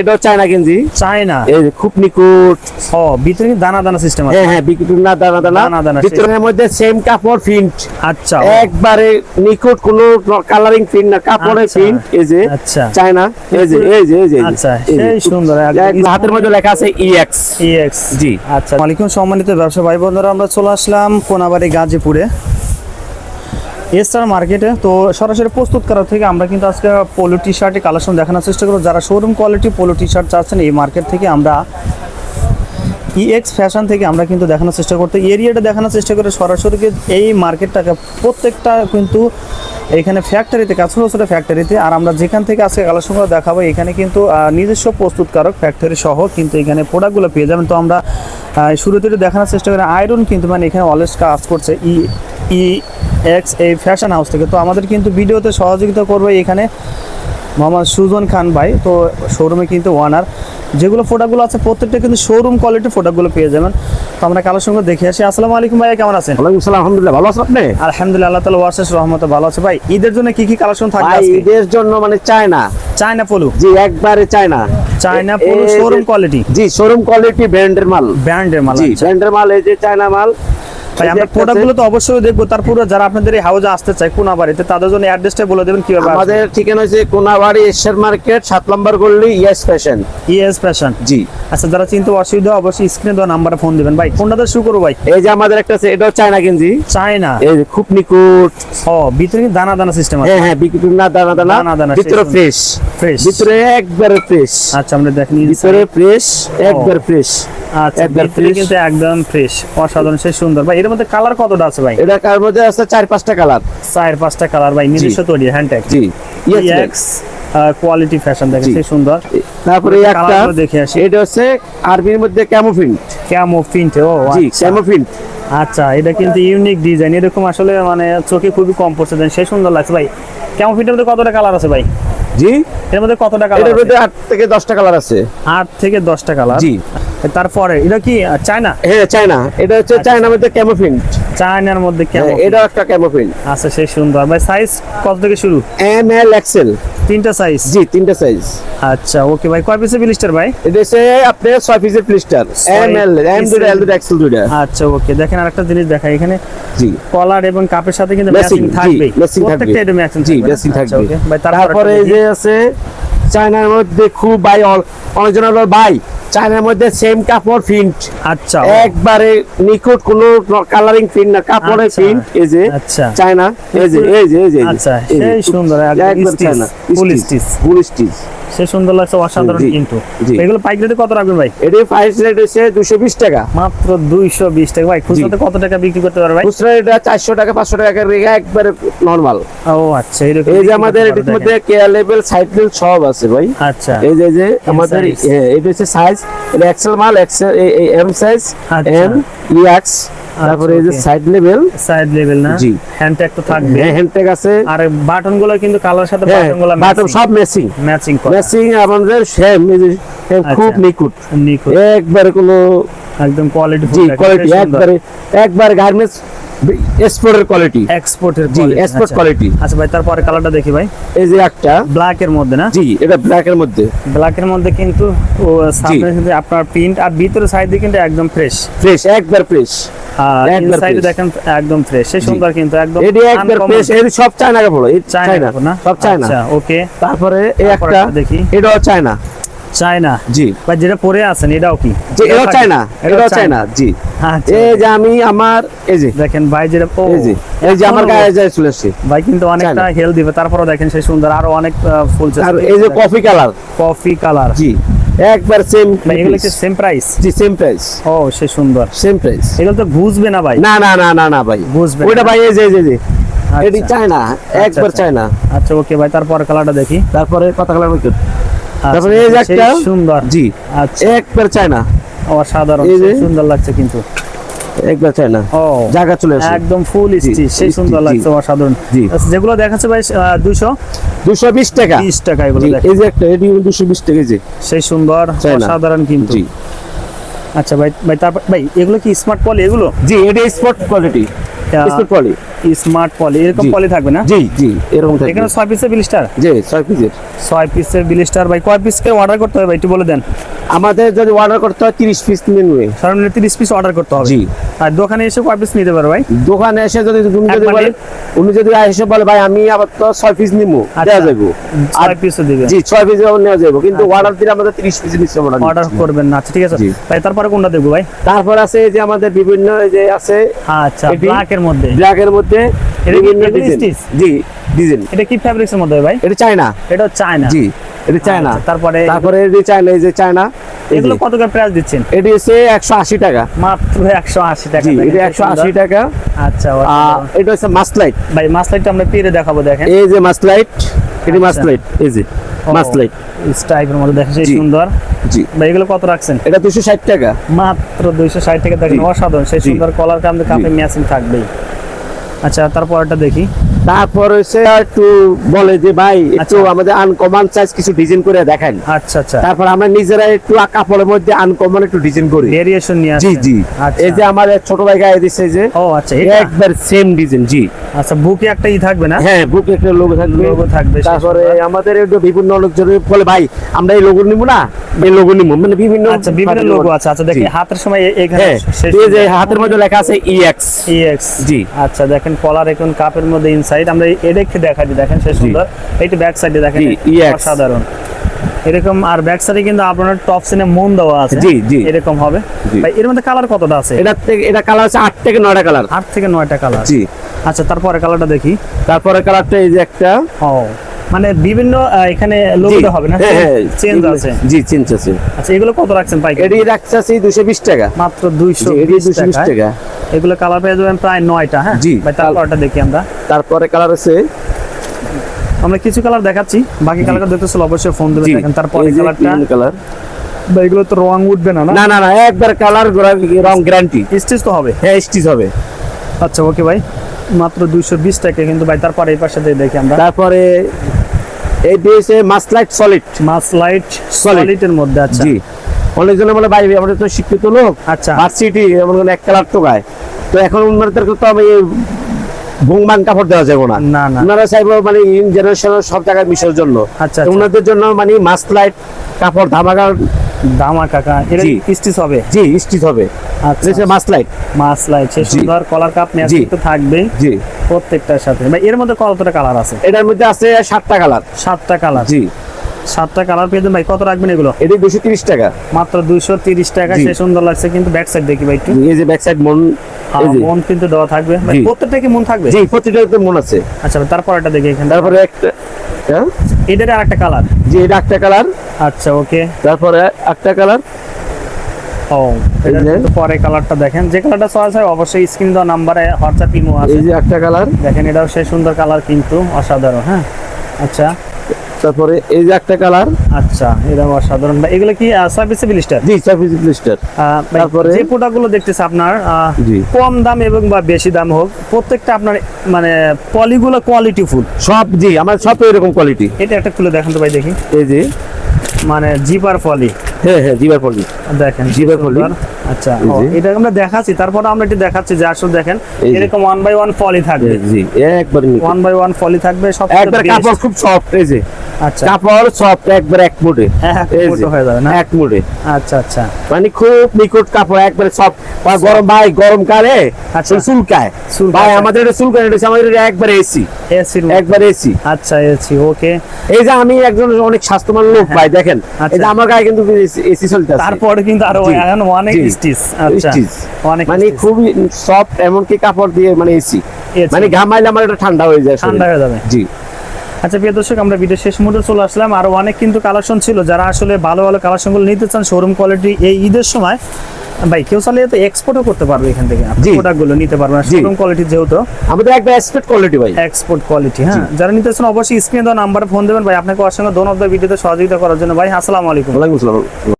এটাও চায়না গেঞ্জি। চায়না? এই খুব নিকুট ও ভিতরে দানা দানা সিস্টেম আছে। হ্যাঁ হ্যাঁ বিকুট না দানা দানা। দানা দানা, ভিতরের মধ্যে সেম কাপড় প্রিন্ট আচ্ছা। একবারে নিকুট কোনো কালারিং প্রিন্ট না কাপড়ের আচ্ছা, প্রিন্ট এই যে আচ্ছা। চায়না এই যে এই যে এই যে আচ্ছা সেই সুন্দর হাতের মধ্যে লেখা আছে E ইএক্স ইএক্স জি। আচ্ছা সম্মানিত ব্যবসা ভাই বন্ধুরা আমরা চলে আসলাম কোনাবাড়ি গাজীপুরে। এস্টার মার্কেটে তো সরাসরি প্রস্তুত করার থেকে আমরা কিন্তু আজকে পোলো টি শার্টের কালেকশন দেখানোর চেষ্টা করব। যারা showroom quality polo T shirt চাচ্ছেন এই মার্কেট থেকে আমরা ইএক্স ফ্যাশন থেকে আমরা কিন্তু দেখানোর চেষ্টা করতে, এরিয়াটা দেখানোর চেষ্টা করে সরাসরি এই মার্কেটটাকে প্রত্যেকটা কিন্তু এখানে ফ্যাক্টরিতে কাছে ছোটো ফ্যাক্টরিতে আর আমরা যেখান থেকে আজকে কালেকশনগুলো দেখাবো, এখানে কিন্তু নিজস্ব প্রস্তুতকারক ফ্যাক্টরি সহ কিন্তু এখানে প্রোডাক্টগুলো পেয়ে যাবেন। তো আমরা শুরুতে দেখানোর চেষ্টা করি। আয়রন কিন্তু মানে এখানে অলওয়েজ কাজ করছে ই ই এক্স এই ফ্যাশন হাউস থেকে। তো আমাদের কিন্তু ভিডিওতে সহযোগিতা করবে এখানে মোহাম্মদ সুজন খান ভাই। তো শোরুমে কিন্তু ওয়ানার যেগুলো প্রোডাক্টগুলো আছে প্রত্যেকটা কিন্তু শোরুম কোয়ালিটির প্রোডাক্টগুলো পেয়ে যাবেন। তো আমরা কালোর সঙ্গে দেখে আসি। আসসালামু আলাইকুম ভাই কেমন আছেন? ওয়ালাইকুম সালাম আলহামদুলিল্লাহ। ভালো আছেন আপনি? আলহামদুলিল্লাহ আল্লাহ তালা ওয়ার্সেস রহমতে ভালো আছে। ভাই ঈদের জন্য কি কি কালেকশন থাকবে আজকে? ঈদের জন্য মানে চায়না। চায়না পলু জি একবারে China. China polo showroom quality জি শোরুম কোয়ালিটি ব্র্যান্ডের মাল। ব্র্যান্ডের মাল জি আচ্ছা। ব্র্যান্ডের মাল এই যে চায়না মাল ভাই আমরা প্রোডাক্টগুলো তো অবশ্যই দেখব। তারপরে যারা আপনাদের এই হাউজে আসতে চায় কোনা বাড়িতে তাদের জন্য অ্যাড্রেসটা বলে দেবেন কীভাবে আমাদের ঠিকানা হচ্ছে কোনাবাড়ি এশিয়ার মার্কেট সাত নম্বর গল্লি ইয়েস ফ্যাশন। ES Fashion. জি। আচ্ছা যারা চিনতে অসুবিধা অবশ্যই স্ক্রিনে দেওয়া নাম্বারে ফোন দিবেন। ভাই কোনটা শুরু করব ভাই? এই যে আমাদের একটা আছে এটাও চায়না গেঞ্জি। চায়না? এই যে খুব নিকুট ও ভিতরে দানা দানা সিস্টেম আছে। হ্যাঁ হ্যাঁ বিকুট না দানা দানা। দানা দানা, ভিতরে ফ্রেশ ফ্রেশ ভিতরে একবারে ফ্রেশ আচ্ছা আমরা দেখেন ভিতরে ফ্রেশ একবার ফ্রেশ আচ্ছা একবার ভিতরে fresh। কিন্তু একদম ফ্রেশ অসাধারণ সে সুন্দর। ভাই এর মধ্যে কালার কতটা আছে ভাই? এটা কার মধ্যে আছে? চার পাঁচটা কালার চার পাঁচটা কালার ভাই নিজস্ব তৈরি হ্যান্ডটেক জি। Yes, কোয়ালিটি ফ্যাশন দেখেন জি। সুন্দর। তারপরে একটা দেখে আসি। এটা হচ্ছে আরবির মধ্যে ক্যামোফিন ক্যামো প্রিন্ট ও জি আচ্ছা। আচ্ছা এটা কিন্তু ইউনিক ডিজাইন এরকম আসলে মানে চোখে খুবই কম পড়ছে সে সুন্দর লাগছে ভাই। ক্যামো প্রিন্টের মধ্যে কতটা কালার আছে ভাই? জি। এর মধ্যে কতটা কালারের মধ্যে আট থেকে দশটা কালার আছে। আট থেকে দশটা কালার জি। তারপরে এটা কি চায়না? হ্যাঁ চায়না। এটা হচ্ছে চায়না মধ্যে ক্যামোফিন চায়নার মধ্যে হ্যাঁ, কেমন এটাও একটা ক্যামোফিন আচ্ছা সেই সুন্দর। ভাই সাইজ কত থেকে শুরু? এম এল এক্সেল তিনটা সাইজ জি তিনটা সাইজ আচ্ছা ওকে ভাই কয় পিসের বিলিস্টার ভাই? এটা হচ্ছে আপনার ছয় পিসের প্লিস্টার এম এল এম দুটা এল দুটা এক্সেল দুটা আচ্ছা ওকে দেখেন আরেকটা জিনিস দেখাই। এখানে জি। কলার এবং কাপের সাথে কিন্তু ম্যাচিং থাকবে। প্রত্যেকটা এটা ম্যাচিং জি? ম্যাচিং আচ্ছা, থাকবে। okay। ভাই তারপরে এই যে আছে চায়নার মধ্যে খুব ভাই অল- অনেকজন ভাই চায়নার মধ্যে সেম কাপড় প্রিন্ট আচ্ছা। একবারে নিখুঁত কোনো কালারিং প্রিন্ট না কাপড়ের আচ্ছা, প্রিন্ট এই যে আচ্ছা। চায়না এই যে এই যে এই যে আচ্ছা, সেই সুন্দর, একবার China stitch, stitch। full stitch। সে সুন্দর লাগছে অসাধারণ কিন্তু। এগুলো পাইকারিতে কত রাখবেন ভাই? এটি প্রাইস রেট হচ্ছে দুশো বিশ টাকা। মাত্র দুইশো বিশ টাকা। ভাই খুচরাতে কত টাকা বিক্রি করতে পারবে ভাই? খুচরা এটা চারশো টাকা পাঁচশো টাকা রেখে একবারে নর্মাল ও আচ্ছা এরকম এই যে আমাদের এটির মধ্যে কেয়ার লেভেল সাইড লেভেল সব আছে ভাই। আচ্ছা। এই যে যে আমাদের। হ্যাঁ, এটা হচ্ছে সাইজ এটা এক্সেল মাল এক্সেল এম সাইজ। এম ইয়াক্স তারপরে এই যে সাইড লেভেল সাইড লেভেল না? জি। হ্যান্ড ট্যাগ তো থাকবে। হ্যাঁ হ্যান্ডটেক আছে। আর বাটনগুলো কিন্তু কালার সাথে বাটনগুলো বাটন সব ম্যাচিং ম্যাচিং করা। ম্যাচিং আমাদের সেম এই যে খুব আচ্ছা। নিখুঁত। নিখুঁত। একবারে কোনো একদম কোয়ালিটি কোয়ালিটি একবারে একবারে গার্মেন্টস এক্সপোর্টের কোয়ালিটি এক্সপোর্টের জি এক্সপোর্ট কোয়ালিটি আচ্ছা। ভাই তারপরে কালারটা দেখি ভাই। এই যে একটা। ব্ল্যাক এর মধ্যে না? জি এটা ব্ল্যাক এর মধ্যে। ব্ল্যাক এর মধ্যে কিন্তু ও সামনে কিন্তু আপনার প্রিন্ট আর ভিতরে সাইডে কিন্তু একদম ফ্রেশ ফ্রেশ একবার ফ্রেশ আর একবার দেখেন একদম ফ্রেশ সেই সুন্দর কিন্তু একদম এটি একবার ফ্রেশ এটি সব চায়না কাপড় এই চায়না না? সব চায়না আচ্ছা ওকে তারপরে এই একটা একটা দেখি। এটাও চায়না চায়না? জি। ভাই যেটা পরে আছেন এটাও কি? যে এটাও চায়না এটাও চায়না জি। আচ্ছা। এই যে আমি আমার এই যে। দেখেন ভাই যেটা ও এই যে এই যে আমার গায়ে যায় চলে আসছে। ভাই কিন্তু অনেকটা হেল দিবে তারপরে দেখেন সেই সুন্দর আরও অনেক ফুল আর এই যে কফি কালার কফি কালার জি একবার সেম এগুলো কি সেম প্রাইস জি সেম প্রাইস ও সে সুন্দর। সেম প্রাইস এগুলো তো ঘুষবে না ভাই? না না না না না ভাই। বুঝবে ওইটা না। ভাই এই যে এই যে, এটি আচ্ছা। চায়না একবার আচ্ছা। চায়না। আচ্ছা ওকে ভাই তারপরে কালারটা দেখি। তারপরে কথা কালার তারপরে এই যে একটা সুন্দর। জি। আচ্ছা। একবার চায়না। অসাধারণ সুন্দর লাগছে কিন্তু। একবার চায়না। ও জায়গা চলে আসে একদম ফুল স্টিচ সেই সুন্দর লাগছে অসাধারণ। জি। আচ্ছা, যেগুলো দেখাচ্ছে ভাই দুশো দুশো বিশ টাকা। বিশ টাকা এগুলো এই যে একটা এটি দুশো বিশ টাকা এই যে। সেই সুন্দর অসাধারণ কিন্তু। জি। আচ্ছা ভাই ভাই তারপর ভাই এগুলো কি স্মার্ট পলি এগুলো? জি এটা spot quality speed poly. Smart poly এরকম পলি থাকবে না? জি জি এরকম থাকবে। এখানে ছয় পিসের বিলিস্টার? জি ছয় পিসের ছয় পিসের বিলিস্টার ভাই। কয় পিস কে অর্ডার করতে হবে ভাই? একটু বলে দেন। আমাদের যদি অর্ডার করতে হয় তিরিশ পিস নিবে। সর্বনিম্ন তিরিশ পিস অর্ডার করতে হবে। জি। আর দোকানে এসে কয় পিস নিতে পারো ভাই? দোকানে এসে যদি তুমি যদি বলেন উনি যদি এসে বলে ভাই আমি আবার তো ছয় পিস নিবো। দেওয়া যাব আর পিসও দিবে। জি ছয় পিস নেওয়া যাব কিন্তু অর্ডার দিলে আমাদের তিরিশ পিস নিচ্ছে আমরা অর্ডার করবেন না। আচ্ছা ঠিক আছে। ভাই তারপরে কোনটা দেখব ভাই? তারপর আছে এই যে আমাদের বিভিন্ন এই যে আছে আচ্ছা এটি- ব্ল্যাকের মধ্যে। ব্ল্যাকের মধ্যে এটা কি- বিভিন্ন ডিজাইন জি। ডিজাইন এটা কি মধ্যে ভাই? এটা চায়না। এটা চায়না। জি এটা চায়না। আচ্ছা, তারপরে তারপরে এই যে চায়না এই যে চায়না এগুলো কত করে প্রাইস দিচ্ছেন? এটি হচ্ছে একশো আশি টাকা। মাত্র একশো আশি টাকা। জি এটা খুব একশো আশি সুন্দর। টাকা। আচ্ছা এটা হচ্ছে মাসলাইট ভাই আমরা পেরে দেখাবো দেখেন। এই যে মাসলাইট এটি আচ্ছা। মাসলাইট এই যে মাসলাইট স্টাইপের মধ্যে দেখেন সেই সুন্দর। জি। ভাই এগুলো কত রাখছেন? এটা দুশো ষাট টাকা। মাত্র দুইশো ষাট টাকা দেখেন অসাধারণ। সেই সুন্দর কলার কামে কাপে ম্যাচিং থাকবেই। আচ্ছা তারপরটা দেখি। তারপর হচ্ছে একটু বলে যে ভাই একটু আচ্ছা। আমাদের আনকমন সাইজ কিছু ডিজাইন করে দেখান আচ্ছা আচ্ছা। তারপর আমরা নিজেরা একটু কাপড়ের মধ্যে আনকমন একটু ডিজাইন করি। ভেরিয়েশন নিয়ে জি জি। আচ্ছা। এই যে এক ছোট ভাই গায়ে এই যে ও আচ্ছা একবার সেম ডিজাইন জি। আচ্ছা বুকে একটা ই থাকবে না? হ্যাঁ বুক একটা লোগো থাকবে। লোগো থাকবে তারপরে আমাদের একটু বিভিন্ন লোকজন বলে ভাই আমরা এই লোগো নিব না? এই লোগো নিব মানে বিভিন্ন আচ্ছা বিভিন্ন লোগো আছে আচ্ছা দেখি হাতের সময় এখানে হ্যাঁ এই যে হাতের মধ্যে লেখা আছে E ইএক্স ইএক্স জি। আচ্ছা দেখেন কলার এখন কাপের মধ্যে ইনসাইড আমরা এটাকে দেখা দিই দেখেন সে সুন্দর। এইটা ব্যাক সাইডে দেখেন সাধারণ EX অসাধারণ এরকম আর ব্যাক সাইডে কিন্তু আপনার টপ সিনে মন দেওয়া আছে। জি, জি। এরকম হবে। ভাই এর মধ্যে কালার কতটা আছে? এটা থেকে এটা কালার আছে আট থেকে নয়টা কালার আট থেকে নয়টা কালার জি। আচ্ছা তারপরে কালারটা দেখি। তারপরে কালারটা এই যে একটা। ও। মানে বিভিন্ন এখানে লোগোটা হবে না? হ্যাঁ, হ্যাঁ, চেঞ্জ আছে। জি চেঞ্জ আছে। আচ্ছা এগুলো কত রাখছেন পাই এটি রাখছে আছে দুশো বিশ টাকা। মাত্র দুইশো জি, এটি দুশো বিশ টাকা। এগুলো কালার পেয়ে যাবেন প্রায় নয়টা হ্যাঁ? জি। ভাই তারপরটা দেখি আমরা। তারপরে কালার আছে। আমরা কিছু কালার দেখাচ্ছি। বাকি কালারটা দেখতে চলো অবশ্যই ফোন দেবেন দেখেন তারপরে কালারটা কালার বা এগুলো তো রং উঠবে না না? না না একবার কালার রং গ্যারান্টি স্টিচ তো হবে? হ্যাঁ স্টিচ হবে। আচ্ছা ওকে ভাই। মাত্র দুইশো বিশ টাকা কিন্তু ভাই তারপরে এই পাশে দেখি আমরা। তারপরে এই দিয়েছে মাসলাইট সলিড। মাস লাইট Solid। সলিডের মধ্যে আচ্ছা। জি। অনেকজনে বলে ভাই আমাদের তো শিক্ষিত লোক। আচ্ছা। ভার্সিটি এমন এক কালার তো গায়। তো এখন উন্নতের তো আমি ভুংবান কাপড় দেওয়া যাবে না। না না। ওনারা চাইব মানে ইন জেনারেশন সব জায়গায় মিশের জন্য। আচ্ছা আচ্ছা। ওনাদের জন্য মানে মাসলাইট কাপড় ধামাকা দামা কাকা এটা। স্টিচ হবে? জি স্টিচ হবে। আচ্ছা। মাসলাইট মাস লাইট। সে। সুন্দর কলার কাপ ম্যাচ তো থাকবেই। জি। প্রত্যেকটার সাথে। ভাই এর মধ্যে কতটা কালার আছে? এটার মধ্যে আছে সাতটা কালার সাতটা কালার জি। সাতটা কালার পেয়ে ভাই কত রাখবেন এগুলো? এটি দুশো তিরিশ টাকা। মাত্র দুইশো তিরিশ টাকা সে সুন্দর লাগছে কিন্তু ব্যাক সাইড দেখি ভাই একটু। এই যে ব্যাক সাইড মন আর মন কিন্তু দেওয়া থাকবে। প্রত্যেকটা কি মন থাকবে? জি প্রতিটাতে মন আছে। আচ্ছা তারপর এটা দেখি এখানে। তারপরে একটা হ্যাঁ? এটার আর একটা কালার জি এটা একটা কালার আচ্ছা ওকে তারপরে একটা কালার ও পরে কালারটা দেখেন। যে কালারটা চয়েস হয় অবশ্যই স্ক্রিন দেওয়া নাম্বারে হোয়াটসঅ্যাপ ইমো আছে। এই যে একটা কালার। দেখেন এটাও সেই সুন্দর কালার কিন্তু অসাধারণ হ্যাঁ? আচ্ছা। তারপরে এই যে একটা কালার। আচ্ছা এটাও অসাধারণ। ভাই এগুলো কি জি তারপরে? যে প্রোডাক্টগুলো দেখতেছে আপনার জি। কম দাম এবং বা বেশি দাম হোক প্রত্যেকটা আপনার মানে পলিগুলো কোয়ালিটি ফুল। সব জি আমার সব এরকম কোয়ালিটি এটা একটা খুলে দেখেন তো ভাই দেখি। এই যে। মানে জিপার পলি হ্যাঁ হ্যাঁ জিবার পলি দেখেন জিপার কি পলি। আচ্ছা এটা আমরা দেখাচ্ছি তারপরে আমরা একটু দেখাচ্ছি যে আসলে দেখেন এরকম ওয়ান বাই ওয়ান ফলি থাকবে। জি একবার ওয়ান বাই ওয়ান ফলি থাকবে সব একবার কাপড় খুব সফট এই যে। আচ্ছা। কাপড় সফট একবার এক মুঠে। হয়ে যাবে না? এক মুঠে। আচ্ছা আচ্ছা। মানে খুব নিকট কাপড় একবারে সব গরম ভাই গরম কালে আচ্ছা। চুলকায়। ভাই আমাদের এটা চুলকায় এটা আমাদের এটা একবারে এসি একবার এসি আচ্ছা এসি ওকে এই যে আমি একজন অনেক স্বাস্থ্যবান লোক ভাই দেখেন। আচ্ছা। এই যে আমার গায়ে কিন্তু এসি চলতে আছে। তারপরে কিন্তু আরও অনেক স্টিচ। আচ্ছা। অনেক মানে। খুবই সফট এমনকি কাপড় দিয়ে মানে এসি মানে ঘামাইলে আমার এটা ঠান্ডা হয়ে যায় ঠান্ডা হয়ে যাবে। জি। আচ্ছা প্রিয় দর্শক আমরা ভিডিও শেষ মুহূর্তে চলে আসলাম। আরও অনেক কিন্তু কালেকশন ছিল যারা আসলে ভালো ভালো কালেকশনগুলো নিতে চান শোরুম কোয়ালিটি এই ঈদের সময় ভাই কেউ চালিয়ে তো এক্সপোর্টও করতে পারবে এখান থেকে। প্রোডাক্টগুলো নিতে পারবে শোরুম কোয়ালিটি যেহেতু আমাদের একবার এক্সপোর্ট কোয়ালিটি ভাই। এক্সপোর্ট কোয়ালিটি হ্যাঁ? যারা নিতে চান অবশ্যই স্ক্রিনে দেওয়া নাম্বারে ফোন দেবেন। ভাই আপনাকে অসংখ্য ধন্যবাদ ভিডিওতে সহযোগিতা করার জন্য। ভাই আসসালামু আলাইকুম। ওয়ালাইকুম আসসালাম।